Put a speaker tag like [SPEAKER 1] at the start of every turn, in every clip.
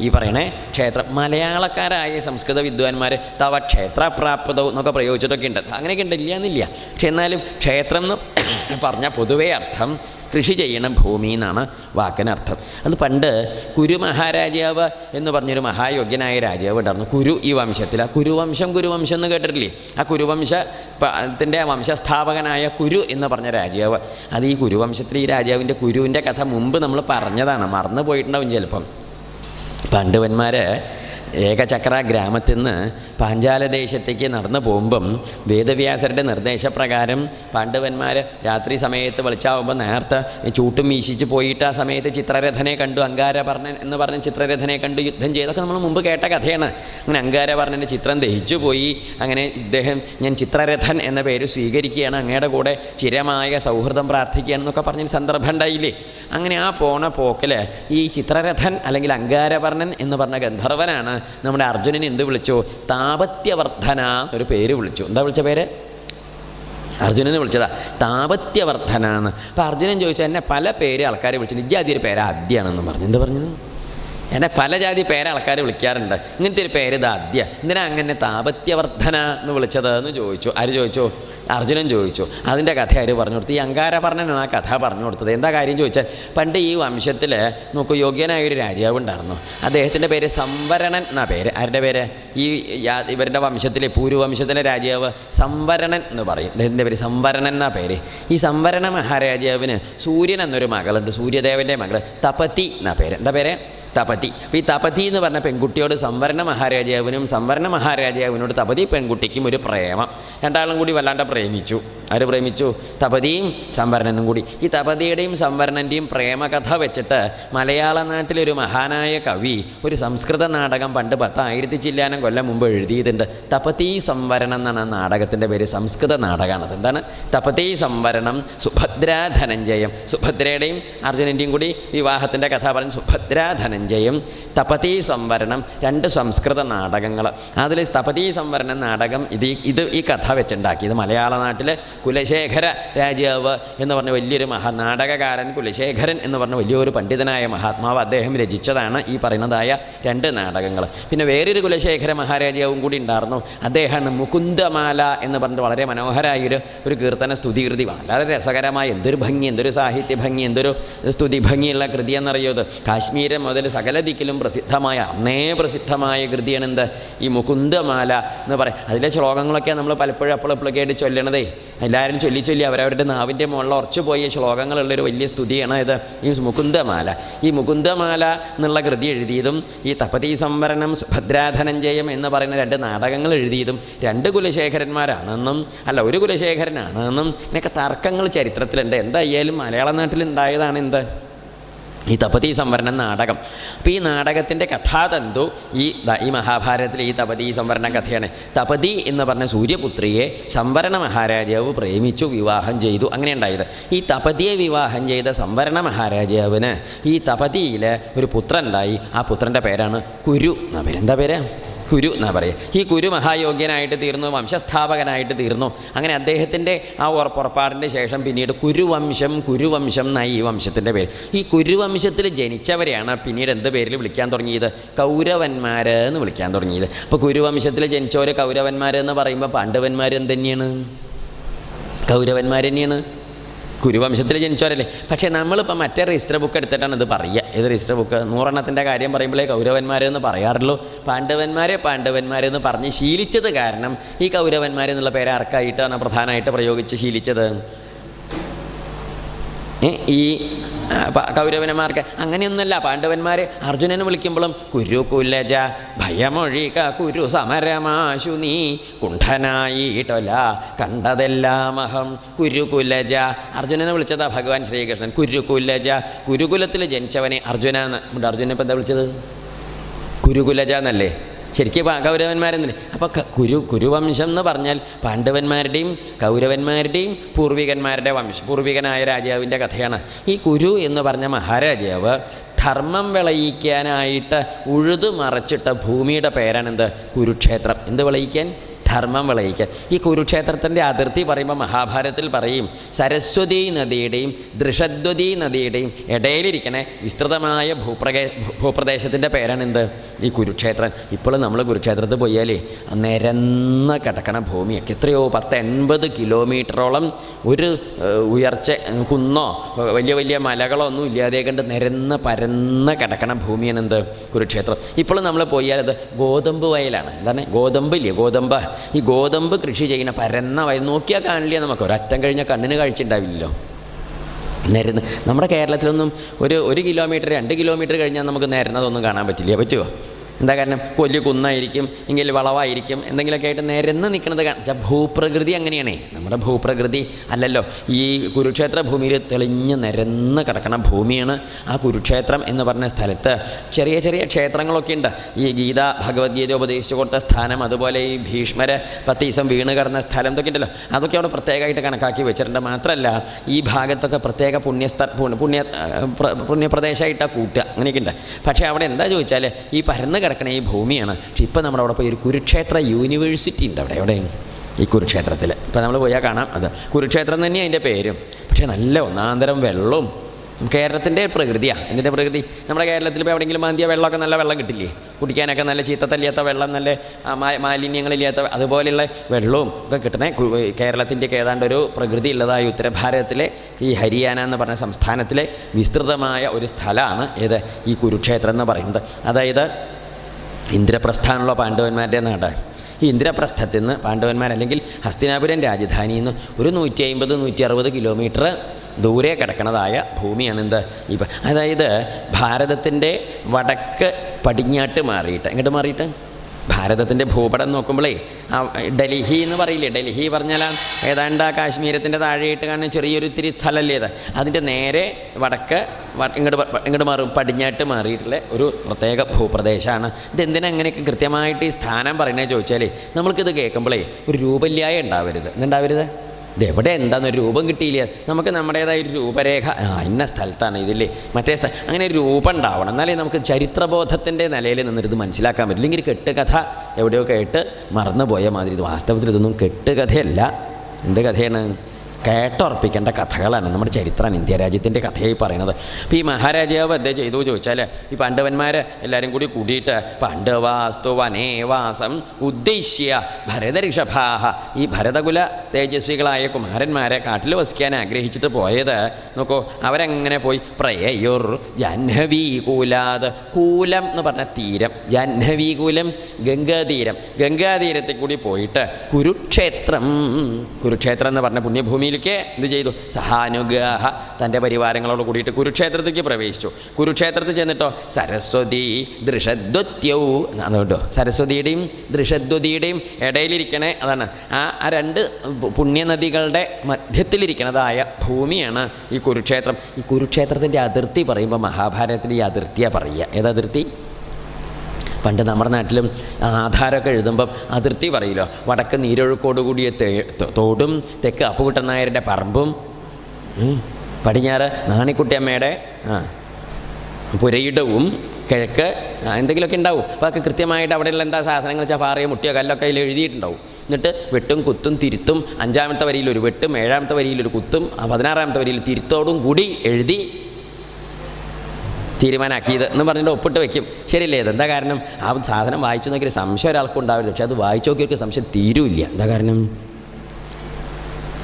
[SPEAKER 1] ഈ പറയണേ ക്ഷേത്ര മലയാളക്കാരായ സംസ്കൃത വിദ്വാൻമാർ തവ ക്ഷേത്രപ്രാപ്തവും എന്നൊക്കെ പ്രയോഗിച്ചിട്ടൊക്കെ ഉണ്ട്. അങ്ങനെയൊക്കെ ഉണ്ട് ഇല്ല എന്നില്ല. പക്ഷെ എന്നാലും ക്ഷേത്രം എന്ന് പറഞ്ഞ പൊതുവേ അർത്ഥം കൃഷി ചെയ്യണ ഭൂമി എന്നാണ് വാക്കിനർത്ഥം. അത് പണ്ട് കുരു മഹാരാജാവ് എന്ന് പറഞ്ഞൊരു മഹായോഗ്യനായ രാജാവ് ഉണ്ടായിരുന്നു. കുരു ഈ വംശത്തിൽ. ആ കുരുവംശം കുരുവംശം എന്ന് കേട്ടിട്ടില്ലേ? ആ കുരുവംശ ത്തിന്റെ വംശസ്ഥാപകനായ കുരു എന്ന് പറഞ്ഞ രാജാവ്. അത് ഈ കുരുവംശത്തിൽ ഈ രാജാവിന്റെ കുരുവിന്റെ കഥ മുമ്പ് നമ്മൾ പറഞ്ഞതാണ്. മറന്നു പോയിട്ടുണ്ടാവും ചിലപ്പം. പാണ്ഡവന്മാർ ഏകചക്ര ഗ്രാമത്തിൽ നിന്ന് പാഞ്ചാലദേശത്തേക്ക് നടന്നു പോകുമ്പം വേദവ്യാസരുടെ നിർദ്ദേശപ്രകാരം പാണ്ഡവന്മാർ രാത്രി സമയത്ത് വെളിച്ചാവുമ്പോൾ നേരത്തെ ചൂട്ടും വീശിച്ച് പോയിട്ട് ആ സമയത്ത് ചിത്രരഥനെ കണ്ടു അങ്കാരപർണൻ എന്ന് പറഞ്ഞ ചിത്രരഥനെ കണ്ടു യുദ്ധം ചെയ്തൊക്കെ നമ്മൾ മുമ്പ് കേട്ട കഥയാണ്. അങ്ങനെ അങ്കാരപർണന്റെ ചിത്രം ദഹിച്ചു പോയി. അങ്ങനെ ഇദ്ദേഹം ഞാൻ ചിത്രരഥൻ എന്ന പേര് സ്വീകരിക്കുകയാണ്. അങ്ങയുടെ കൂടെ ചിരമായ സൗഹൃദം പ്രാർത്ഥിക്കുകയാണ് എന്നൊക്കെ പറഞ്ഞൊരു സന്ദർഭം ഉണ്ടായില്ലേ? അങ്ങനെ ആ പോണ പോക്കിൽ ഈ ചിത്രരഥൻ അല്ലെങ്കിൽ അങ്കാരവർണൻ എന്ന് പറഞ്ഞ ഗന്ധർവനാണ് നമ്മുടെ അർജുനനെ എന്ത് വിളിച്ചു? താപത്യവർദ്ധന എന്നൊരു പേര് വിളിച്ചു. എന്താ വിളിച്ച പേര്? അർജുനനെ വിളിച്ചതാ. താപത്യവർദ്ധന എന്ന്. അപ്പോൾ അർജുനൻ ചോദിച്ചാൽ എന്നെ പല പേര് ആൾക്കാർ വിളിച്ചിട്ട് നിജാതി ഒരു പേര് ആദ്യമാണെന്ന് പറഞ്ഞു. എന്താ പറഞ്ഞത്? എന്നെ പല ജാതി പേര് ആൾക്കാർ വിളിക്കാറുണ്ട്. ഇങ്ങനത്തെ ഒരു പേര് ഇത് ആദ്യ. എന്തിനാ അങ്ങനെ താപത്യവർദ്ധന എന്ന് വിളിച്ചത് എന്ന് ചോദിച്ചു. ആര് ചോദിച്ചു? അർജുനൻ ചോദിച്ചു അതിന്റെ കഥ ആര് പറഞ്ഞു കൊടുത്തു? ഈ അങ്കാര പറഞ്ഞാണ് ആ കഥ പറഞ്ഞു കൊടുത്തത്. എന്താ കാര്യം? ചോദിച്ചാൽ പണ്ട് ഈ വംശത്തിൽ നോക്കൂ യോഗ്യനായ ഒരു രാജാവ് ഉണ്ടായിരുന്നു. അദ്ദേഹത്തിന്റെ പേര് സംവരണൻ എന്നാ പേര്? ആരുടെ പേര്? ഈ ഇവരുടെ വംശത്തിലെ പൂരുവംശത്തിലെ രാജാവ് സംവരണൻ എന്ന് പറയും. അദ്ദേഹത്തിന്റെ പേര് സംവരണൻ എന്നാ പേര്? ഈ സംവരണ മഹാരാജാവിന് സൂര്യൻ എന്നൊരു മകളുണ്ട്. സൂര്യദേവന്റെ മകൾ തപതി എന്നാ പേര്. എന്താ പേര്? തപതി. അപ്പോൾ ഈ തപതി എന്ന് പറഞ്ഞ പെൺകുട്ടിയോട് സംവരണ മഹാരാജാവിനും സംവരണ മഹാരാജാവിനോട് തപതി പെൺകുട്ടിക്കും ഒരു പ്രേമം. രണ്ടാളും കൂടി വല്ലാണ്ട് പ്രേമിച്ചു. ആര് പ്രേമിച്ചു? തപതിയും സംവരണനും കൂടി. ഈ തപതിയുടെയും സംവരണന്റെയും പ്രേമകഥ വെച്ചിട്ട് മലയാള നാട്ടിലൊരു മഹാനായ കവി ഒരു സംസ്കൃത നാടകം പണ്ട് പത്തായിരത്തി ചില്ലാനം കൊല്ലം മുമ്പ് എഴുതിയിട്ടുണ്ട്. തപതി സംവരണം എന്നാണ് നാടകത്തിന്റെ പേര്. സംസ്കൃത നാടകമാണ് അതെന്താണ് തപതി സംവരണം സുഭദ്രാ ധനഞ്ജയം. സുഭദ്രയുടെയും അർജുനന്റെയും കൂടി വിവാഹത്തിന്റെ കഥ പറഞ്ഞ് സുഭദ്രാ ധനഞ്ജയം. തപതി സംവരണം രണ്ട് സംസ്കൃത നാടകങ്ങൾ. അതിൽ തപതീ സംവരണം നാടകം ഇത് ഇത് ഈ കഥ വെച്ചുണ്ടാക്കി. ഇത് മലയാള നാട്ടിലെ കുലശേഖര രാജാവ് എന്ന് പറഞ്ഞ വലിയൊരു മഹാ നാടകകാരൻ കുലശേഖരൻ എന്ന് പറഞ്ഞ വലിയൊരു പണ്ഡിതനായ മഹാത്മാവ് അദ്ദേഹം രചിച്ചതാണ് ഈ പറയുന്നതായ രണ്ട് നാടകങ്ങൾ. പിന്നെ വേറൊരു കുലശേഖര മഹാരാജാവും കൂടി ഉണ്ടായിരുന്നു. അദ്ദേഹമാണ് മുകുന്ദമാല എന്ന് പറഞ്ഞിട്ട് വളരെ മനോഹരമായൊരു ഒരു കീർത്തന സ്തുതികൃതി. വളരെ രസകരമായ എന്തൊരു ഭംഗി എന്തൊരു സാഹിത്യ ഭംഗി എന്തൊരു സ്തുതി ഭംഗിയുള്ള കൃതി എന്നറിയോ കാശ്മീരം മുതൽ സകല ദിക്കിലും പ്രസിദ്ധമായ അന്നേ പ്രസിദ്ധമായ കൃതിയാണ് എന്ത് ഈ മുകുന്ദമാല എന്ന് പറയും അതിലെ ശ്ലോകങ്ങളൊക്കെ നമ്മൾ പലപ്പോഴും അപ്പോഴപ്പോഴൊക്കെ ആയിട്ട് ചൊല്ലണതേ. എല്ലാവരും ചൊല്ലി ചൊല്ലി അവരവരുടെ നാവിന്റെ മുകളിൽ ഉറച്ചു പോയ ശ്ലോകങ്ങളുള്ളൊരു വലിയ സ്തുതിയാണ് ഇത്. ഈ മുകുന്ദമാല. ഈ മുകുന്ദമാല എന്നുള്ള കൃതി എഴുതിയതും ഈ തപതി സംവരണം സുഭദ്രാധനഞ്ജയം എന്ന് പറയുന്ന രണ്ട് നാടകങ്ങൾ എഴുതിയതും രണ്ട് കുലശേഖരന്മാരാണെന്നും അല്ല ഒരു കുലശേഖരനാണെന്നും ഇതിനൊക്കെ തർക്കങ്ങൾ ചരിത്രത്തിലുണ്ട്. എന്തായാലും മലയാള നാട്ടിലുണ്ടായതാണ് എന്ത് ഈ തപതി സംവരണം നാടകം. അപ്പോൾ ഈ നാടകത്തിന്റെ കഥാതന്തു ഈ ഈ മഹാഭാരതത്തിലെ ഈ തപതി സംവരണ കഥയാണ്. തപതി എന്ന് പറഞ്ഞ സൂര്യപുത്രിയെ സംവരണ മഹാരാജാവ് പ്രേമിച്ചു വിവാഹം ചെയ്തു അങ്ങനെ ഉണ്ടായത് ഈ തപതിയെ വിവാഹം ചെയ്ത സംവരണ മഹാരാജാവിന് ഈ തപതിയിൽ ഒരു പുത്രൻ ഉണ്ടായി. ആ പുത്രന്റെ പേരാണ് കുരു എന്നാ പേര്? കുരു എന്നാ പറയുക ഈ കുരു മഹായോഗ്യനായിട്ട് തീർന്നു വംശസ്ഥാപകനായിട്ട് തീർന്നു. അങ്ങനെ അദ്ദേഹത്തിന്റെ ആ ഉറപ്പുറപ്പാടിന്റെ ശേഷം പിന്നീട് കുരുവംശം കുരുവംശം എന്നായി ഈ വംശത്തിന്റെ പേര്. ഈ കുരുവംശത്തിൽ ജനിച്ചവരെയാണ് പിന്നീട് എന്ത് പേരിൽ വിളിക്കാൻ തുടങ്ങിയത്? കൗരവന്മാർ എന്ന് വിളിക്കാൻ തുടങ്ങിയത്. അപ്പോൾ കുരുവംശത്തിൽ ജനിച്ചവർ കൗരവന്മാർ എന്ന് പറയുമ്പോൾ പാണ്ഡവന്മാർ എന്ത് തന്നെയാണ് കൗരവന്മാർ തന്നെയാണ്. കുരുവംശത്തിൽ ജനിച്ചവരല്ലേ. പക്ഷേ നമ്മളിപ്പോൾ മറ്റേ രജിസ്റ്റർ ബുക്ക് എടുത്തിട്ടാണ് ഇത് പറയുക. ഏത് രജിസ്റ്റർ ബുക്ക് നൂറെണ്ണത്തിന്റെ കാര്യം പറയുമ്പോഴേ കൗരവന്മാരെന്ന് പറയാറുള്ളൂ. പാണ്ഡവന്മാരെ പാണ്ഡവന്മാരെന്ന് പറഞ്ഞ് ശീലിച്ചത് കാരണം ഈ കൗരവന്മാരെന്നുള്ള പേര് ആർക്കായിട്ടാണ് പ്രധാനമായിട്ട് പ്രയോഗിച്ച് ശീലിച്ചത്? ഈ കൗരവന്മാർക്ക് അങ്ങനെയൊന്നുമല്ല. പാണ്ഡവന്മാർ അർജുനനെ വിളിക്കുമ്പോഴും കുരു കുലജ ഭയമൊഴിക കുരു സമരമാശു നീ കുണ്ഠനായിട്ടൊല അഹം കുരുകുലജ അർജുനനെ വിളിച്ചതാ ഭഗവാൻ ശ്രീകൃഷ്ണൻ. കുരുകുലജ കുരുകുലത്തിൽ ജനിച്ചവനെ അർജുന എന്ന്. അർജുനെ ഇപ്പം എന്താ വിളിച്ചത്? കുരുകുലജ എന്നല്ലേ? ശരിക്കും കൗരവന്മാരെന്നില്ലേ അപ്പോൾ കുരു കുരുവംശം എന്ന് പറഞ്ഞാൽ പാണ്ഡവന്മാരുടെയും കൗരവന്മാരുടെയും പൂർവികന്മാരുടെ വംശം പൂർവികനായ രാജാവിന്റെ കഥയാണ്. ഈ കുരു എന്ന് പറഞ്ഞ മഹാരാജാവ് ധർമ്മം വിളയിക്കാനായിട്ട് ഉഴുതു മറച്ചിട്ട ഭൂമിയുടെ പേരാണെന്ത്? കുരുക്ഷേത്രം. എന്ത് വിളയിക്കാൻ? ധർമ്മം വിളയിക്കുക ഈ കുരുക്ഷേത്രത്തിന്റെ അതിർത്തി പറയുമ്പോൾ മഹാഭാരതത്തിൽ പറയും സരസ്വതി നദിയുടെയും ദൃഷദ്വതി നദിയുടെയും ഇടയിലിരിക്കണേ വിസ്തൃതമായ ഭൂപ്രകേ ഭൂപ്രദേശത്തിന്റെ പേരാണ് എന്ത് ഈ കുരുക്ഷേത്രം. ഇപ്പോൾ നമ്മൾ കുരുക്ഷേത്രത്തിൽ പോയാലേ നിരന്ന കിടക്കണ ഭൂമിയൊക്കെ എത്രയോ പത്ത് എൺപത് കിലോമീറ്ററോളം ഒരു ഉയർച്ച കുന്നോ വലിയ വലിയ മലകളോ ഒന്നും ഇല്ലാതെ കണ്ട് നിരന്ന പരന്ന കിടക്കണ ഭൂമിയാണ് എന്ത് കുരുക്ഷേത്രം. ഇപ്പോൾ നമ്മൾ പോയാൽ അത് ഗോതമ്പ് വയലാണ്. എന്താണ്? ഗോതമ്പ് ഇല്ലേ? ഗോതമ്പ്. ഈ ഗോതമ്പ് കൃഷി ചെയ്യുന്ന പരന്ന വയൽ നോക്കിയാൽ കാണില്ല നമുക്ക്. ഒരറ്റം കഴിഞ്ഞാൽ കണ്ണിന് കാഴ്ച ഉണ്ടാവില്ലല്ലോ നിരന്ന് നമ്മുടെ കേരളത്തിലൊന്നും ഒരു ഒരു കിലോമീറ്റർ രണ്ട് കിലോമീറ്റർ കഴിഞ്ഞാൽ നമുക്ക് നേരുന്നതൊന്നും കാണാൻ പറ്റില്ല. പറ്റുമോ എന്താ കാരണം? വലിയ കുന്നായിരിക്കും എങ്കിൽ വളവായിരിക്കും എന്തെങ്കിലുമൊക്കെ ആയിട്ട് നിരന്ന് നിൽക്കുന്നത് കാണിച്ചാൽ ഭൂപ്രകൃതി അങ്ങനെയാണേ. നമ്മുടെ ഭൂപ്രകൃതി അല്ലല്ലോ. ഈ കുരുക്ഷേത്ര ഭൂമിയിൽ തെളിഞ്ഞ് നിരന്ന് കിടക്കണ ഭൂമിയാണ് ആ കുരുക്ഷേത്രം എന്ന് പറഞ്ഞ സ്ഥലത്ത്. ചെറിയ ചെറിയ ക്ഷേത്രങ്ങളൊക്കെ ഉണ്ട്. ഈ ഗീത ഭഗവത്ഗീത ഉപദേശിച്ചു കൊടുത്ത സ്ഥാനം അതുപോലെ ഈ ഭീഷ്മരെ പത്ത് ദിവസം വീണ് കിടന്ന സ്ഥലം ഇതൊക്കെ ഉണ്ടല്ലോ. അതൊക്കെ അവിടെ പ്രത്യേകമായിട്ട് കണക്കാക്കി വെച്ചിട്ടുണ്ട്. മാത്രമല്ല ഈ ഭാഗത്തൊക്കെ പ്രത്യേക പുണ്യസ്ഥ പുണ്യ പുണ്യ പ്ര- പുണ്യപ്രദേശമായിട്ടാണ് കൂട്ടുക അങ്ങനെയൊക്കെ ഉണ്ട്. പക്ഷേ അവിടെ എന്താ ചോദിച്ചാൽ ഈ പരന്ന് കിടക്കണ ഈ ഭൂമിയാണ്. പക്ഷെ ഇപ്പം നമ്മുടെ അവിടെ പോയി ഒരു കുരുക്ഷേത്ര യൂണിവേഴ്സിറ്റി ഉണ്ട് അവിടെ. എവിടെ ഈ കുരുക്ഷേത്രത്തിൽ ഇപ്പം നമ്മൾ പോയാൽ കാണാം അത്. കുരുക്ഷേത്രം തന്നെയാണ് അതിന്റെ പേരും. പക്ഷേ നല്ല ഒന്നാന്തരം വെള്ളവും. കേരളത്തിന്റെ പ്രകൃതിയാണ് എന്തിന്റെ പ്രകൃതി? നമ്മുടെ കേരളത്തിൽ ഇപ്പോൾ എവിടെയെങ്കിലും മാന്തിയ വെള്ളമൊക്കെ നല്ല വെള്ളം കിട്ടില്ലേ? കുടിക്കാനൊക്കെ നല്ല ചീത്തത്തല്ലാത്ത വെള്ളം നല്ല മാലിന്യങ്ങളില്ലാത്ത അതുപോലെയുള്ള വെള്ളവും ഒക്കെ കിട്ടണേ കു- കേരളത്തിന്റെ ഒക്കെ ഏതാണ്ട് ഒരു പ്രകൃതി ഉള്ളതായ ഉത്തരഭാരതത്തിലെ ഈ ഹരിയാന എന്ന് പറഞ്ഞ സംസ്ഥാനത്തിലെ വിസ്തൃതമായ ഒരു സ്ഥലമാണ് ഏത് ഈ കുരുക്ഷേത്രം എന്ന് പറയുന്നത്. അതായത് ഇന്ദ്രപ്രസ്ഥാനുള്ള പാണ്ഡവന്മാരുടെ നാട് ഈ ഇന്ദ്രപ്രസ്ഥത്തിൽ നിന്ന് പാണ്ഡവന്മാർ അല്ലെങ്കിൽ ഹസ്തിനാപുരം രാജധാനിയിൽ നിന്ന് ഒരു നൂറ്റി അമ്പത് നൂറ്റി അറുപത് കിലോമീറ്റർ ദൂരെ കിടക്കുന്നതായ ഭൂമിയാണ് എന്ത് ഇപ്പം അതായത് ഭാരതത്തിന്റെ വടക്ക് പടിഞ്ഞാട്ട് മാറിയിട്ട്. എങ്ങോട്ട് മാറിയിട്ട്? ഭാരതത്തിന്റെ ഭൂപടം ആ ഡൽഹി എന്ന് പറയില്ലേ? ഡൽഹി പറഞ്ഞാൽ ഏതാണ്ട് ആ കാശ്മീരത്തിന്റെ താഴെയിട്ട് കാണുന്ന ചെറിയൊരു ഇത്തിരി സ്ഥലമല്ലേ അത്? അതിന്റെ നേരെ വടക്ക് ഇങ്ങോട്ട് ഇങ്ങോട്ട് മാറും. പടിഞ്ഞാട്ട് മാറിയിട്ടുള്ള ഒരു പ്രത്യേക ഭൂപ്രദേശമാണ് ഇതെന്തിനാ അങ്ങനെയൊക്കെ കൃത്യമായിട്ട് ഈ സ്ഥാനം പറയണേ ചോദിച്ചാലേ നമ്മൾക്കിത് കേൾക്കുമ്പോഴേ ഒരു രൂപല്യായ ഉണ്ടാവരുത്. എന്തുണ്ടാവരുത് ഇത് എവിടെ എന്താണെന്ന് രൂപം കിട്ടിയില്ല? നമുക്ക് നമ്മുടേതായ ഒരു രൂപരേഖ. ആ ഇന്ന സ്ഥലത്താണ് ഇതില്ലേ മറ്റേ സ്ഥലം അങ്ങനെ ഒരു രൂപം ഉണ്ടാവണം. എന്നാലേ നമുക്ക് ചരിത്രബോധത്തിന്റെ നിലയിൽ നിന്നിട്ട് മനസ്സിലാക്കാൻ പറ്റില്ല ഇല്ലെങ്കിൽ കെട്ടുകഥ എവിടെയോ കേട്ട് മറന്നുപോയ മാതിരി ഇത് വാസ്തവത്തിൽ ഇതൊന്നും കെട്ടുകഥയല്ല. എന്ത് കഥയാണ്? കേട്ടുറപ്പിക്കേണ്ട കഥകളാണ് നമ്മുടെ ചരിത്രമാണ് ഇന്ത്യ രാജ്യത്തിന്റെ കഥയായി പറയുന്നത് അപ്പോൾ ഈ മഹാരാജാവ് എന്താ ചെയ്തു ചോദിച്ചാൽ ഈ പാണ്ഡവന്മാർ എല്ലാവരും കൂടി കൂടിയിട്ട് പാണ്ഡവാസ്തു വനേവാസം ഉദ്ദേശ്യ ഭരതഋഷഭാഹ ഈ ഭരതകുല തേജസ്വികളായ കുമാരന്മാരെ കാട്ടിൽ വസിക്കാൻ ആഗ്രഹിച്ചിട്ട് പോയത് നോക്കൂ അവരങ്ങനെ പോയി പ്രയയുർ ജാഹ്നവീ കൂലാത് കൂലം എന്ന് പറഞ്ഞ തീരം ജാഹ്നവീ കൂലം ഗംഗാതീരം. ഗംഗാതീരത്തിൽ കൂടി പോയിട്ട് കുരുക്ഷേത്രം കുരുക്ഷേത്രം എന്ന് പറഞ്ഞ ഭൂമിയിലേക്ക് എന്ത് ചെയ്തു? സഹാനുഗ്രഹ തന്റെ പരിവാരങ്ങളോട് കൂടിയിട്ട് കുരുക്ഷേത്രത്തിലേക്ക് പ്രവേശിച്ചു. കുരുക്ഷേത്രത്തിൽ ചെന്നിട്ടോ സരസ്വതി ദൃഷദ്വത്യവും കേട്ടോ. സരസ്വതിയുടെയും ദൃഷദ്വതിയുടെയും ഇടയിലിരിക്കണേ അതാണ്. ആ ആ രണ്ട് പുണ്യനദികളുടെ മധ്യത്തിലിരിക്കണതായ ഭൂമിയാണ് ഈ കുരുക്ഷേത്രം. ഈ കുരുക്ഷേത്രത്തിന്റെ അതിർത്തി പറയുമ്പോൾ മഹാഭാരതത്തിന്റെ ഈ അതിർത്തിയാണ് പറയുക. ഏതതിർത്തി? പണ്ട് നമ്മുടെ നാട്ടിലും ആധാരമൊക്കെ എഴുതുമ്പം അതിർത്തി പറയില്ലോ. വടക്ക് നീരൊഴുക്കോട് കൂടിയ തോടും തെക്ക് അപ്പുകുട്ടൻ നായരുടെ പറമ്പും. പടിഞ്ഞാറ് നാണിക്കുട്ടിയമ്മയുടെ ആ പുരയിടവും കിഴക്ക് എന്തെങ്കിലുമൊക്കെ ഉണ്ടാവും. അപ്പോൾ അതൊക്കെ കൃത്യമായിട്ട് അവിടെയുള്ള എന്താ സാധനങ്ങൾ വെച്ചാൽ പാറയോ മുട്ടിയോ കല്ലൊക്കെ അതിൽ എഴുതിയിട്ടുണ്ടാവും. എന്നിട്ട് വെട്ടും കുത്തും തിരുത്തും അഞ്ചാമത്തെ വരിയിൽ ഒരു വെട്ടും ഏഴാമത്തെ വരിയിൽ ഒരു കുത്തും പതിനാറാമത്തെ വരിയിൽ തിരുത്തോടും കൂടി എഴുതി തീരുമാനമാക്കിയത് എന്ന് പറഞ്ഞിട്ട് ഒപ്പിട്ട് വെക്കും. ശരിയല്ലേ? എന്താ കാരണം? ആ സാധനം വായിച്ചു നോക്കിയൊരു സംശയം ഒരാൾക്കും ഉണ്ടാവരുത്. പക്ഷെ അത് വായിച്ചു നോക്കിയൊരു സംശയം തീരുമില്ല എന്താ കാരണം?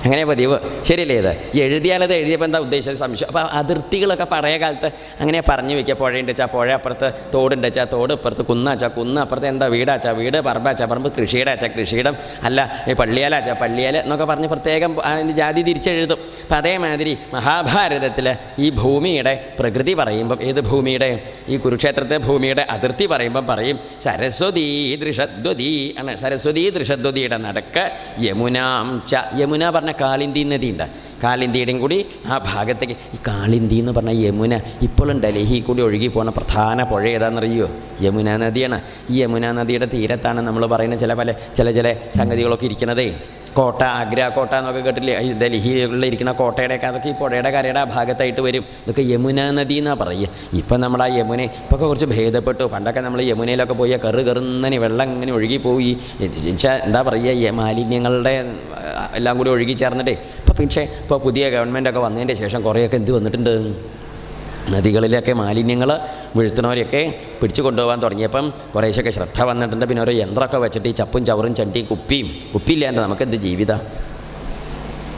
[SPEAKER 1] അങ്ങനെ പതിവ്. ശരിയല്ലേ ഇത്? എഴുതിയാലത് എഴുതിയപ്പോൾ എന്താ ഉദ്ദേശിച്ചത് സംശയം. അപ്പോൾ അതിർത്തികളൊക്കെ പഴയ കാലത്ത് അങ്ങനെ പറഞ്ഞു വെക്കുക. പുഴയുണ്ട് വെച്ചാൽ പുഴ അപ്പുറത്ത് തോടുണ്ട് വെച്ചാൽ തോട് ഇപ്പുറത്ത് കുന്നാച്ചാൽ കുന്ന് അപ്പുറത്ത് എന്താ വീടാച്ചാൽ വീട് പറമ്പാച്ചാൽ പറമ്പ് കൃഷിയുടെ അച്ചാൽ കൃഷിയിടം അല്ല ഈ പള്ളിയാലാച്ചാൽ പള്ളിയാൽ എന്നൊക്കെ പറഞ്ഞ് പ്രത്യേകം അതിന്റെ ജാതി തിരിച്ചെഴുതും. അപ്പം അതേമാതിരി മഹാഭാരതത്തിൽ ഈ ഭൂമിയുടെ പ്രകൃതി പറയുമ്പം ഏത് ഭൂമിയുടെ? ഈ കുരുക്ഷേത്രത്തെ ഭൂമിയുടെ അതിർത്തി പറയുമ്പം പറയും സരസ്വതീ ദൃഷദ്വതി ആണ്. സരസ്വതീ ദൃഷദ്വതിയുടെ നടക്ക് യമുനാം ച. യമുന പറഞ്ഞ കാളിന്തി നദിയുണ്ട് കാളിന്തിയുടെയും കൂടി ആ ഭാഗത്തേക്ക് ഈ കാളിന്തി എന്ന് പറഞ്ഞാൽ യമുന ഇപ്പോഴും ഡൽഹി കൂടി ഒഴുകി പോകുന്ന പ്രധാന പുഴ ഏതാണെന്നറിയോ? യമുന നദിയാണ്. ഈ യമുന നദിയുടെ തീരത്താണ് നമ്മൾ പറയുന്ന ചില പല ചില ചില സംഗതികളൊക്കെ ഇരിക്കുന്നതേ. കോട്ട ആഗ്ര കോട്ട എന്നൊക്കെ കേട്ടില്ലേ? ഈ ഡൽഹിയിലിരിക്കുന്ന കോട്ടയുടെയൊക്കെ അതൊക്കെ ഈ പുഴയുടെ കരയുടെ ആ ഭാഗത്തായിട്ട് വരും. ഇതൊക്കെ യമുന നദി എന്നാണ് പറയുക. ഇപ്പം നമ്മൾ ആ യമുന ഇപ്പോൾ കുറച്ച് ഭേദപ്പെട്ടു. പണ്ടൊക്കെ നമ്മൾ യമുനയിലൊക്കെ പോയി കറ് കറുന്നനെ വെള്ളം ഇങ്ങനെ ഒഴുകിപ്പോയി എന്താ പറയുക മാലിന്യങ്ങളുടെ എല്ലാം കൂടി ഒഴുകി ചേർന്നിട്ടേ. ഇപ്പം പക്ഷേ ഇപ്പോൾ പുതിയ ഗവൺമെന്റൊക്കെ വന്നതിന്റെ ശേഷം കുറേയൊക്കെ എന്ത് വന്നിട്ടുണ്ട്? നദികളിലൊക്കെ മാലിന്യങ്ങൾ വീഴ്ത്തുന്നവരെയൊക്കെ പിടിച്ചു കൊണ്ടുപോകാൻ തുടങ്ങിയപ്പം കുറേശ്ശൊക്കെ ശ്രദ്ധ വന്നിട്ടുണ്ട്. പിന്നെ ഓരോ യന്ത്രമൊക്കെ വെച്ചിട്ട് ഈ ചപ്പും ചവറും ചണ്ടിയും കുപ്പിയും കുപ്പിയില്ലാണ്ട് നമുക്കെന്ത് ജീവിതം?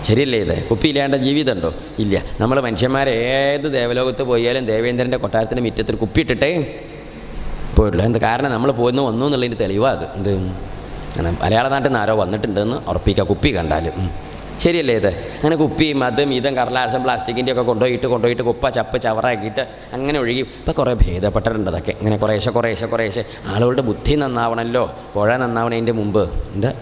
[SPEAKER 1] ശരിയല്ലേ ഇത്? കുപ്പിയില്ലാണ്ട് ജീവിതമുണ്ടോ? ഇല്ല. നമ്മൾ മനുഷ്യന്മാർ ഏത് ദേവലോകത്ത് പോയാലും ദേവേന്ദ്രന്റെ കൊട്ടാരത്തിന്റെ മുറ്റത്തിൽ കുപ്പിയിട്ടിട്ടേ പോയിട്ടുള്ളൂ എന്ത് കാരണം? നമ്മൾ പോയെന്ന് വന്നു എന്നുള്ളതിന്റെ തെളിവാണ് അത്. എന്ത്? മലയാള നാട്ടിൽ നിന്ന് ആരോ വന്നിട്ടുണ്ടെന്ന് ഉറപ്പിക്കുക കുപ്പി കണ്ടാൽ ഉം. ശരിയല്ലേ ഇത്? അങ്ങനെ കുപ്പിയും അതും ഇതും കടലാസം പ്ലാസ്റ്റിക്കിന്റെ ഒക്കെ കൊണ്ടുപോയിട്ട് കൊണ്ടുപോയിട്ട് കുപ്പ ചപ്പ് ചവറാക്കിയിട്ട് അങ്ങനെ ഒഴുകി. ഇപ്പം കുറേ ഭേദപ്പെട്ടിട്ടുണ്ട് അതൊക്കെ. ഇങ്ങനെ കുറേശ്ശെ കുറേശ്ശെ കുറേശ്ശെ. ആളുകളുടെ ബുദ്ധി നന്നാവണമല്ലോ. പുഴ നന്നാവണതിന്റെ മുമ്പ്. എന്താ?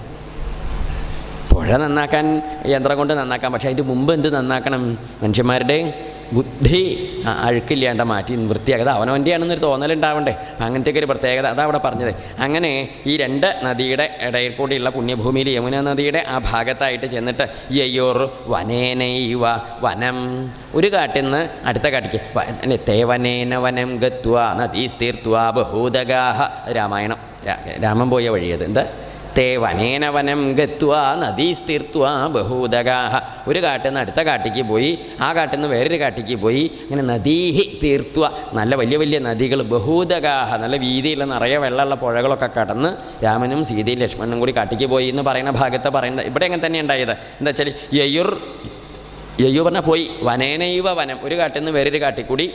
[SPEAKER 1] പുഴ നന്നാക്കാൻ യന്ത്രം കൊണ്ട് നന്നാക്കാം. പക്ഷേ അതിന്റെ മുമ്പ് എന്ത് നന്നാക്കണം? മനുഷ്യന്മാരുടെ ബുദ്ധി. അഴുക്കില്ലാണ്ട മാറ്റി വൃത്തിയാക്കുക അവനവന്റെയാണെന്നൊരു തോന്നലുണ്ടാവണ്ടേ. അങ്ങനത്തെയൊക്കെ ഒരു പ്രത്യേകത. അതാ അവിടെ പറഞ്ഞത്. അങ്ങനെ ഈ രണ്ട് നദിയുടെ ഇടയിൽ കൂടിയുള്ള പുണ്യഭൂമിയിൽ യമുന നദിയുടെ ആ ഭാഗത്തായിട്ട് ചെന്നിട്ട് യയ്യോർ വനേനൈവ വനം. ഒരു കാട്ടിൽ നിന്ന് അടുത്ത കാട്ടിക്ക് തേവനേന വനം ഗത്വ നദീസ്തീർത്വ ബഹൂതഗാഹ രാമായണം. രാമൻ പോയ വഴിയത്. എന്താ? തേ വനേന വനം ഗത്വ നദീസ്തീർത്തുവ ബഹൂതകാഹ. ഒരു കാട്ടിൽ നിന്ന് അടുത്ത കാട്ടിക്ക് പോയി ആ കാട്ടിൽ നിന്ന് വേറൊരു കാട്ടിക്ക് പോയി അങ്ങനെ നദീഹി തീർത്തുവ. നല്ല വലിയ വലിയ നദികൾ ബഹൂതകാഹ നല്ല വീതിയുള്ള നിറയെ വെള്ളമുള്ള പുഴകളൊക്കെ കടന്ന് രാമനും സീതയും ലക്ഷ്മണനും കൂടി കാട്ടിക്ക് പോയി എന്ന് പറയുന്ന ഭാഗത്ത് പറയുന്നത് ഇവിടെ അങ്ങനെ തന്നെ ഉണ്ടായത്? എന്താ വെച്ചാൽ യയുർ യയ്യു പറഞ്ഞാൽ പോയി വനേനൈവ വനം. ഒരു കാട്ടിൽ നിന്ന് വേറൊരു കാട്ടിൽ കൂടി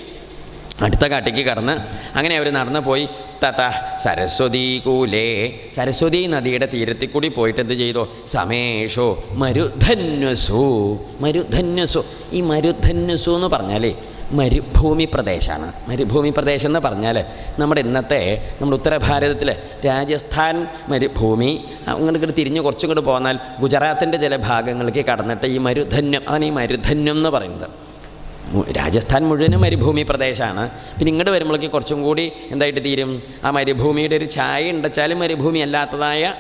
[SPEAKER 1] അടുത്ത കാട്ടിക്ക് കടന്ന് അങ്ങനെ അവർ നടന്നു പോയി. തത സരസ്വതി കൂലേ. സരസ്വതി നദിയുടെ തീരത്തിൽ കൂടി പോയിട്ട് എന്ത് ചെയ്തു? സമേഷോ മരുധന്വസു. മരുധന്വസു. ഈ മരുധന്വസു എന്ന് പറഞ്ഞാലേ മരുഭൂമി പ്രദേശമാണ് മരുഭൂമി പ്രദേശം എന്ന് പറഞ്ഞാൽ നമ്മുടെ ഇന്നത്തെ നമ്മുടെ ഉത്തരഭാരതത്തിൽ രാജസ്ഥാൻ മരുഭൂമി. അങ്ങോട്ട് തിരിഞ്ഞ് കുറച്ചും കൂടി പോന്നാൽ ഗുജറാത്തിന്റെ ചില ഭാഗങ്ങളിലേക്ക് കടന്നിട്ട് ഈ മരുധന്യം അതാണ് ഈ മരുധന്യം എന്ന് പറയുന്നത്. രാജസ്ഥാൻ മുഴുവനും മരുഭൂമി പ്രദേശമാണ്. പിന്നെ ഇങ്ങോട്ട് വരുമ്പോഴേക്ക് കുറച്ചും കൂടി എന്തായിട്ട് തീരും? ആ മരുഭൂമിയുടെ ഒരു ഛായ ഉണ്ടച്ചാലും മരുഭൂമി അല്ലാത്തതായ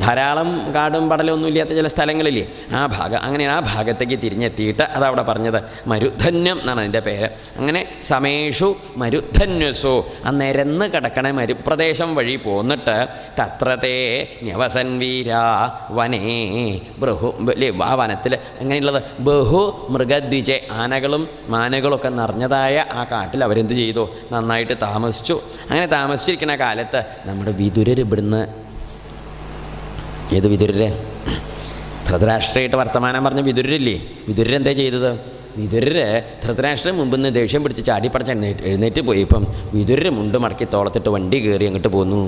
[SPEAKER 1] ധാരാളം കാടും പടലും ഒന്നും ഇല്ലാത്ത ചില സ്ഥലങ്ങളില്ലേ? ആ ഭാഗം അങ്ങനെ ആ ഭാഗത്തേക്ക് തിരിഞ്ഞെത്തിയിട്ട് അതവിടെ പറഞ്ഞത് മരുധന്യം എന്നാണ് അതിന്റെ പേര്. അങ്ങനെ സമേഷു മരുധന്യസു ആ നിരന്ന് കിടക്കണ മരുപ്രദേശം വഴി പോന്നിട്ട് തത്രത്തെ ന്യവസൻ വീര വനേ ബഹു ആ വനത്തിൽ എങ്ങനെയുള്ളത്? ബഹു മൃഗദ്വിജ ആനകളും മാനകളൊക്കെ നിറഞ്ഞതായ ആ കാട്ടിൽ അവരെന്ത് ചെയ്തു? നന്നായിട്ട് താമസിച്ചു. അങ്ങനെ താമസിച്ചിരിക്കുന്ന കാലത്ത് നമ്മുടെ വിതുരർ ഇവിടുന്ന് ഏത് വിതുരരെ? ധൃതരാഷ്ട്രയായിട്ട് വർത്തമാനം പറഞ്ഞ വിതുരരില്ലേ? വിതുരരെന്താ ചെയ്തത്? വിതുരര് ധൃതരാഷ്ട്രം മുമ്പിൽ നിന്ന് ദേഷ്യം പിടിച്ച് ചാടിപ്പടച്ച് എഴുന്നേറ്റ് എഴുന്നേറ്റ് പോയി. ഇപ്പം വിതുരര് മുണ്ട് മടക്കി തോളത്തിട്ട് വണ്ടി കയറി അങ്ങോട്ട് പോന്നു.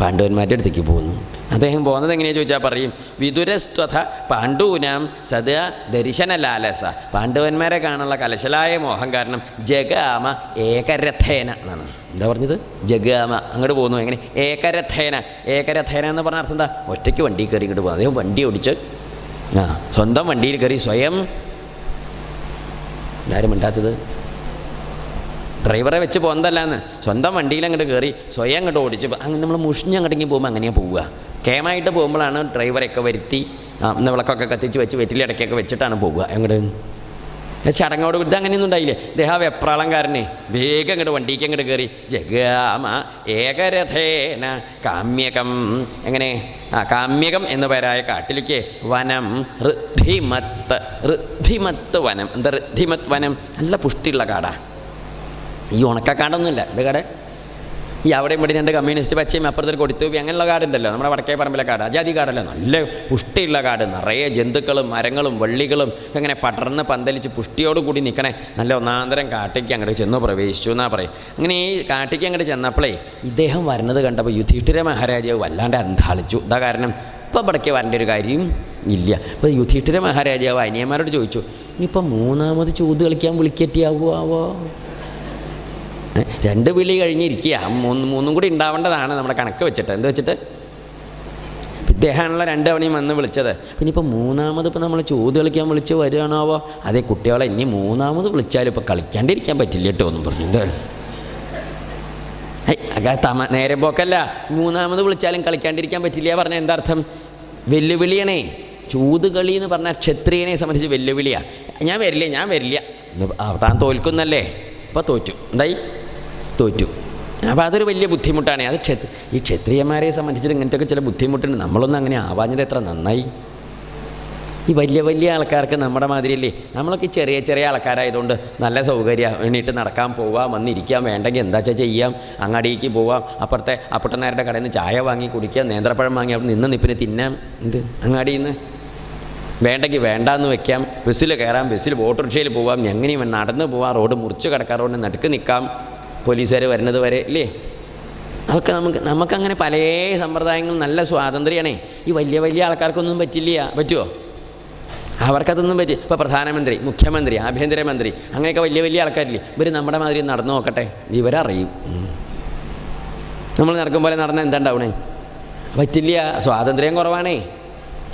[SPEAKER 1] പാണ്ഡവന്മാരുടെ അടുത്തേക്ക് പോകുന്നു അദ്ദേഹം പോകുന്നത് എങ്ങനെയാണ് ചോദിച്ചാൽ പറയും വിതുരസ്ത്വഥ പാണ്ഡൂനാം ദർശന ലാലസ പാണ്ഡവന്മാരെ കാണാനുള്ള കലശലായ മോഹം കാരണം ജഗാമ ഏകരഥേന എന്നാണ്. എന്താ പറഞ്ഞത്? ജഗാമ. അങ്ങോട്ട് പോകുന്നു എങ്ങനെ? ഏകരഥേന. ഏകരഥേന എന്ന് പറഞ്ഞ അർത്ഥം എന്താ? ഒറ്റയ്ക്ക് വണ്ടി കയറി ഇങ്ങോട്ട് പോകും അദ്ദേഹം വണ്ടി ഓടിച്ച് ആ സ്വന്തം വണ്ടിയിൽ കയറി സ്വയം ഇതാരും മിണ്ടാത്തത്. ഡ്രൈവറെ വെച്ച് പോകുന്നതല്ലാന്ന് സ്വന്തം വണ്ടിയിൽ അങ്ങോട്ട് കയറി സ്വയം അങ്ങോട്ട് ഓടിച്ച് അങ്ങനെ നമ്മൾ മുഷിഞ്ഞ് അങ്ങോട്ടെങ്കിൽ പോകുമ്പോൾ അങ്ങനെയാണ് പോവുക. കേമായിട്ട് പോകുമ്പോഴാണ് ഡ്രൈവറൊക്കെ വരുത്തി വിളക്കൊക്കെ കത്തിച്ച് വെച്ച് വെറ്റിലിടയ്ക്കൊക്കെ വെച്ചിട്ടാണ് പോവുക. അങ്ങോട്ട് ചടങ്ങോട് കൂടി അങ്ങനെയൊന്നും ഉണ്ടായില്ലേ? ദേഹ വെപ്രാളംകാരനെ വേഗം അങ്ങോട്ട് വണ്ടിക്ക് അങ്ങോട്ട് കയറി ജഗാമ ഏകരഥേന കാമ്യകം. എങ്ങനെ? ആ കാമ്യകം എന്ന പേരായ കാട്ടിലേക്ക് വനം ഋദ്ധിമത്ത് ഋദ്ധിമത്ത് വനം. എന്താ ഋദ്ധിമത്ത് വനം? നല്ല പുഷ്ടിയുള്ള കാടാ. ഈ ഉണക്കക്കാടൊന്നുമില്ല. ഇത് കാട് ഈ അവിടെ ഇവിടെ രണ്ട് കമ്മ്യൂണിസ്റ്റ് പച്ചയും അപ്പുറത്തൊരു കൊടുത്തൂപ്പി അങ്ങനെയുള്ള കാടുണ്ടല്ലോ. നമ്മുടെ വടക്കേ പറമ്പിലെ കാട്. അജാതി കാടല്ലോ? നല്ല പുഷ്ടിയുള്ള കാട്. നിറയെ ജന്തുക്കളും മരങ്ങളും വള്ളികളും അങ്ങനെ പടർന്ന് പന്തലിച്ച് പുഷ്ടിയോട് കൂടി നിൽക്കണേ നല്ല ഒന്നാന്തരം കാട്ടിക്ക് അങ്ങോട്ട് ചെന്ന് പ്രവേശിച്ചു എന്നാ പറയും. അങ്ങനെ ഈ കാട്ടിക്ക് അങ്ങോട്ട് ചെന്നപ്പോഴേ ഇദ്ദേഹം വരുന്നത് കണ്ടപ്പോൾ യുധിഷ്ഠിര മഹാരാജാവ് വല്ലാണ്ട് അന്താളിച്ചു ഇതാ കാരണം ഇപ്പം ഇവിടേക്ക് വരേണ്ട ഒരു കാര്യം ഇല്ല. അപ്പോൾ യുധിഷ്ഠിര മഹാരാജാവ് അനിയന്മാരോട് ചോദിച്ചു ഇനിയിപ്പോൾ മൂന്നാമത് ചൂത് കളിക്കാൻ വിളിക്കറ്റിയാവോ? ആവോ രണ്ട് വിളി കഴിഞ്ഞിരിക്കുക. മൂന്ന് മൂന്നും കൂടി ഉണ്ടാവേണ്ടതാണ് നമ്മുടെ കണക്ക് വെച്ചിട്ട്. എന്ത് വെച്ചിട്ട്? ഇദ്ദേഹമാണല്ലോ രണ്ട് തവണയും വന്ന് വിളിച്ചത്. പിന്നെ ഇപ്പോൾ മൂന്നാമത് ഇപ്പോൾ നമ്മൾ ചോദ്യം കളിക്കാൻ വിളിച്ച് വരികയാണാവോ? അതേ കുട്ടികളെ ഇനി മൂന്നാമത് വിളിച്ചാലും ഇപ്പോൾ കളിക്കാണ്ടിരിക്കാൻ പറ്റില്ല കേട്ടോ എന്നും പറഞ്ഞു. തമ നേരെ പോക്കല്ല. മൂന്നാമത് വിളിച്ചാലും കളിക്കാണ്ടിരിക്കാൻ പറ്റില്ല. പറഞ്ഞാൽ എന്താർത്ഥം? വെല്ലുവിളിയണേ. ചൂതുകളി എന്ന് പറഞ്ഞാൽ ക്ഷത്രിയനെ സംബന്ധിച്ച് വെല്ലുവിളിയാണ് ഞാൻ വരില്ല ഞാൻ വരില്ല. താൻ തോൽക്കുന്നല്ലേ? അപ്പോൾ തോറ്റു. എന്തായി? തോറ്റു. അപ്പോൾ അതൊരു വലിയ ബുദ്ധിമുട്ടാണ്. അത് ക്ഷേത്ര ഈ ക്ഷത്രിയന്മാരെ സംബന്ധിച്ചിട്ട് ഇങ്ങനത്തെയൊക്കെ ചില ബുദ്ധിമുട്ടുണ്ട്. നമ്മളൊന്നും അങ്ങനെ ആവാഞ്ഞത് എത്ര നന്നായി. ഈ വലിയ വലിയ ആൾക്കാർക്ക് നമ്മുടെ മാതിരിയല്ലേ. നമ്മളൊക്കെ ചെറിയ ചെറിയ ആൾക്കാരായതുകൊണ്ട് നല്ല സൗകര്യം എണീറ്റ് നടക്കാൻ പോവാം വന്നിരിക്കാം വേണ്ടെങ്കിൽ എന്താ വെച്ചാൽ ചെയ്യാം അങ്ങാടിക്ക് പോവാം അപ്പുറത്തെ അപ്പുട്ടനാരുടെ കടയിൽ നിന്ന് ചായ വാങ്ങി കുടിക്കാം നേന്ത്രപ്പഴം വാങ്ങി അവിടെ നിന്ന് നിപ്പിന് തിന്നാം. എന്ത്? അങ്ങാടിയിൽ നിന്ന് വേണ്ടെങ്കിൽ വേണ്ടാന്ന് വെക്കാം. ബസ്സിൽ കയറാം ബസ്സിൽ ഓട്ടോറിക്ഷയിൽ പോവാം എങ്ങനെയും നടന്ന് പോവാം റോഡ് മുറിച്ച് കിടക്കാം നടുക്ക് നിൽക്കാം. പോലീസുകാർ വരുന്നത് വരെ ഇല്ലേ? അതൊക്കെ നമുക്ക് നമുക്കങ്ങനെ പല സമ്പ്രദായങ്ങളും നല്ല സ്വാതന്ത്ര്യമാണേ. ഈ വലിയ വലിയ ആൾക്കാർക്കൊന്നും പറ്റില്ല. പറ്റുമോ അവർക്കതൊന്നും പറ്റി ഇപ്പോൾ പ്രധാനമന്ത്രി മുഖ്യമന്ത്രി ആഭ്യന്തരമന്ത്രി അങ്ങനെയൊക്കെ വലിയ വലിയ ആൾക്കാരില്ലേ? ഇവർ നമ്മുടെ മാതിരി നടന്നു നോക്കട്ടെ. ഇവരറിയും. നമ്മൾ നടക്കും പോലെ നടന്നാൽ എന്താ ഉണ്ടാവണേ പറ്റില്ല. സ്വാതന്ത്ര്യം കുറവാണേ.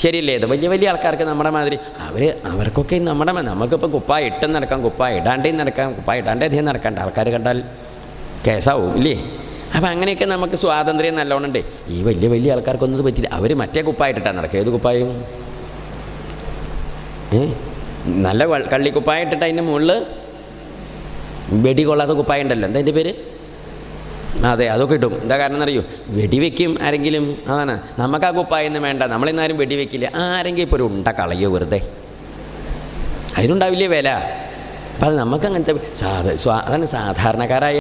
[SPEAKER 1] ശരിയല്ലേ? ഇത് വലിയ വലിയ ആൾക്കാർക്ക് നമ്മുടെ മാതിരി അവർ അവർക്കൊക്കെ നമ്മുടെ നമുക്കിപ്പോൾ കുപ്പായ ഇട്ടും നടക്കാം കുപ്പായ ഇടാണ്ടേയും നടക്കാം കുപ്പായ ഇടാണ്ടേ അധികം നടക്കണ്ട. ആൾക്കാർ കണ്ടാൽ കേസാവും ഇല്ലേ? അപ്പം അങ്ങനെയൊക്കെ നമുക്ക് സ്വാതന്ത്ര്യം നല്ലോണം ഈ വലിയ വലിയ ആൾക്കാർക്കൊന്നും പറ്റില്ല. അവർ മറ്റേ കുപ്പായിട്ടിട്ടാണ് നടക്കുക. ഏത് കുപ്പായും? ഏ? നല്ല കള്ളിക്കുപ്പായിട്ടിട്ട് അതിന്റെ മുകളിൽ വെടി കൊള്ളാത്ത കുപ്പായ ഉണ്ടല്ലോ എന്താ അതിന്റെ പേര്? അതെ അതൊക്കെ കിട്ടും എന്താ കാരണം എന്നറിയോ വെടിവെക്കും ആരെങ്കിലും. അതാണ്. നമുക്ക് ആ കുപ്പായൊന്നും വേണ്ട. നമ്മളിന്നാരും വെടിവെക്കില്ല ആരെങ്കിലും ഇപ്പോൾ ഒരു ഉണ്ട കളയോ വെറുതെ? അതിനുണ്ടാവില്ലേ വില? അപ്പം അത് നമുക്ക് അങ്ങനത്തെ സാധ സ്വാ അതാണ് സാധാരണക്കാരായ